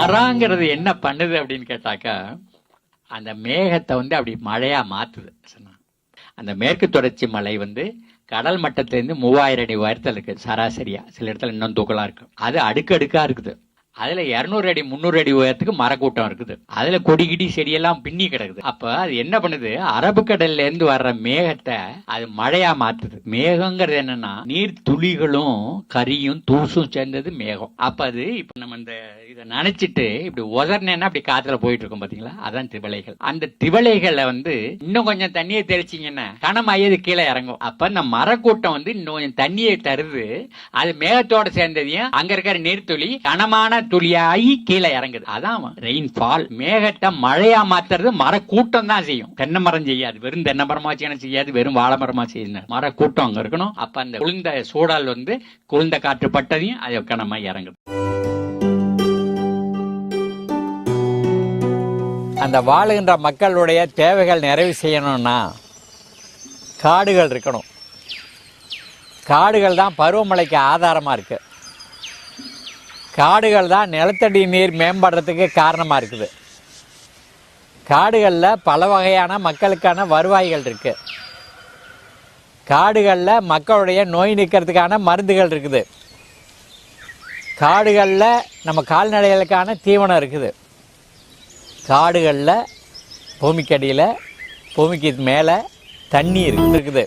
மரங்கிறது என்ன பண்ணுது அப்படின்னு கேட்டாக்கா அந்த மேகத்தை வந்து அப்படி மழையா மாத்துது. சொன்னா அந்த மேற்கு தொடர்ச்சி மலை வந்து கடல் மட்டத்திலேருந்து மூவாயிரம் அடி உயரத்தில் இருக்கு சராசரியா. சில இடத்துல இன்னும் தூக்கலாக இருக்கும் அது அடுக்கு அடுக்கா இருக்குது. அதுல இருநூறு அடி முந்நூறு அடி உயரத்துக்கு மரக்கூட்டம் இருக்குது. அதுல கொடி கிடி செடியெல்லாம் பின்னி கிடக்குது. அப்ப அது என்ன பண்ணுது? அரபிக்கடல்ல இருந்து வர்ற மேகத்தை அது மழையா மாத்துது. மேகங்கிறது என்னன்னா நீர் துளிகளும் கரியும் தூசும் சேர்ந்தது மேகம். அப்ப அது இப்ப நம்ம இந்த இதை நினைச்சிட்டு இப்படி உதர்னேன்னா அப்படி காத்துல போயிட்டு இருக்கும் பாத்தீங்களா? அதான் திவளைகள் அந்த திவளைகளை வந்து இன்னும் கொஞ்சம் தண்ணியை தெளிச்சிங்கன்னா கனமாயது கீழே இறங்கும். அப்ப இந்த மரக்கூட்டம் வந்து இன்னும் கொஞ்சம் தண்ணியை தருது. அது மேகத்தோட சேர்ந்ததையும் அங்க இருக்கிற நீர்த்துளி கனமான துளியாகி கீழே இறங்குது. அதான் ரெயின் ஃபால் மேகத்தை மழையா மாத்துறது மர கூட்டம் தான் செய்யும். தென்னை மரம் செய்யாது. வெறும் தென்னை மரமா செய்யணும் செய்யாது. வெறும் வாழை மரமா செய்யணும். மர கூட்டம் அங்க இருக்கணும். அப்ப அந்த குளிர்ந்த சூழல் வந்து குளிர்ந்த காற்று பட்டதையும் அது கனமா இறங்குது. அந்த வாழுகின்ற மக்களுடைய தேவைகள் நிறைவு செய்யணும்னா காடுகள் இருக்கணும். காடுகள் தான் பருவமழைக்கு ஆதாரமாக இருக்கு. காடுகள் தான் நிலத்தடி நீர் மேம்படுறதுக்கு காரணமாக இருக்குது. காடுகளில் பல வகையான மக்களுக்கான வருவாய்கள் இருக்கு. காடுகளில் மக்களுடைய நோய் நிற்கிறதுக்கான மருந்துகள் இருக்குது. காடுகளில் நம்ம கால்நடைகளுக்கான தீவனம் இருக்குது. காடுகளில் பூமிக்கடியில் பூமிக்கு மேலே தண்ணி இருக்குது.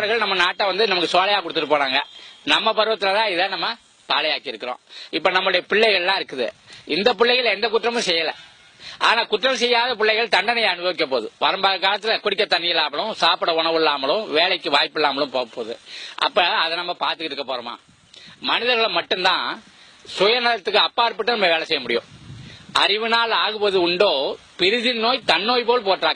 நம்ம நம்ம நாட்டை வந்து நமக்கு சோலையா கொடுத்துட்டு போனாங்க நம்ம பருவத்துல தான் இதை நம்ம பாலையாக்கி இருக்கிறோம் இப்ப நம்மளுடைய பிள்ளைகள்லாம் இருக்குது. இந்த பிள்ளைகள் எந்த குற்றமும் செய்யல. ஆனா குற்றம் செய்யாத பிள்ளைகள் தண்டனையை அனுபவிக்க போகுது. வரும்பாக காலத்துல குடிக்க தண்ணி இல்லாமலும் சாப்பிட உணவு இல்லாமலும் வேலைக்கு வாய்ப்பு இல்லாமலும் போக போகுது. அப்ப அதை நம்ம பார்த்துக்கிட்டு இருக்க போறோமா? மனிதர்களை மட்டும்தான் சுயநலத்துக்கு அப்பாற்பட்டு நம்ம வேலை செய்ய முடியும். அறிவினால் ஆகுவது உண்டோ பிரிதின் நோய் தன்னோய் போல் போற்றா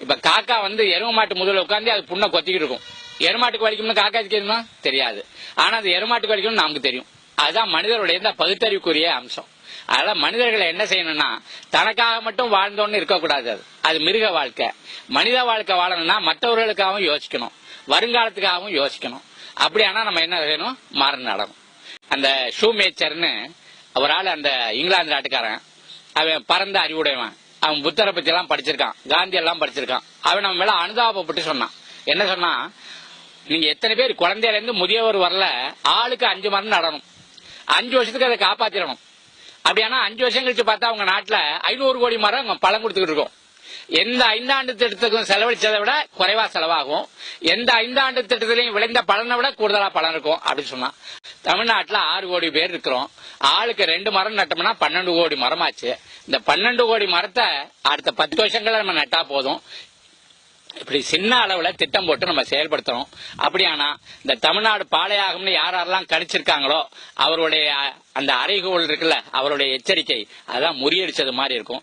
இப்ப காக்கா வந்து எரும மாட்டு முதல்ல உட்காந்து அது புண்ணை கொத்திக்கிட்டு இருக்கும். எருமாட்டுக்கு வலிக்கும்னு காக்கா தெரியுமா? தெரியாது. ஆனா அது எருமாட்டுக்கு வலிக்கும்னு நமக்கு தெரியும். அதுதான் மனிதருடைய இந்த பகுத்தறிவுக்குரிய அம்சம். அதனால மனிதர்களை என்ன செய்யணும்னா தனக்காக மட்டும் வாழ்ந்தோன்னு இருக்கக்கூடாது அது. அது மிருக வாழ்க்கை. மனித வாழ்க்கை வாழணும்னா மற்றவர்களுக்காகவும் யோசிக்கணும். வருங்காலத்துக்காகவும் யோசிக்கணும். அப்படியானா நம்ம என்ன செய்யணும்? மாறன் நடணும். அந்த ஷூ மேச்சர்னு ஒரு ஆள் அந்த இங்கிலாந்து நாட்டுக்காரன் அவன் பறந்த அறிவுடையவன். அவன் புத்தரை பத்தி எல்லாம் படிச்சிருக்கான். காந்தி எல்லாம் படிச்சிருக்கான். அவன் நம்ம மேல அனுதாபப்பட்டு சொன்னான். என்ன சொன்னா நீங்க எத்தனை பேர் குழந்தையில இருந்து முதியவர் வரல ஆளுக்கு அஞ்சு மரம் நடணும். அஞ்சு வருஷத்துக்கு அதை காப்பாத்திடணும் அப்படியானா அஞ்சு வருஷம் கழிச்சு பார்த்தா அவங்க நாட்டுல ஐநூறு கோடி மரம் பழம் கொடுத்துக்கிட்டு இருக்கோம். எந்த ஐந்தாண்டு திட்டத்துக்கும் செலவழிச்சதை விட குறைவா செலவாகும். எந்த ஐந்தாண்டு திட்டத்திலையும் விளைந்த பலனை விட கூடுதலா பலன் இருக்கும் அப்படின்னு சொன்னா. தமிழ்நாட்டுல ஆறு கோடி பேர் இருக்கிறோம். ஆளுக்கு ரெண்டு மரம் நட்டோம்னா பன்னெண்டு கோடி மரமாச்சு. இந்த பன்னெண்டு கோடி மரத்தை அடுத்த பத்து வருஷங்கள்ல நம்ம நட்டா போதும். இப்படி சின்ன அளவுல திட்டம் போட்டு நம்ம செயல்படுத்தணும் அப்படியானா இந்த தமிழ்நாடு பாலையாகும்னு யார் யாரெல்லாம் கணிச்சிருக்காங்களோ அவருடைய அந்த அறைகோள் இருக்குல்ல அவருடைய எச்சரிக்கை அதான் முறியடிச்சது மாதிரி இருக்கும்.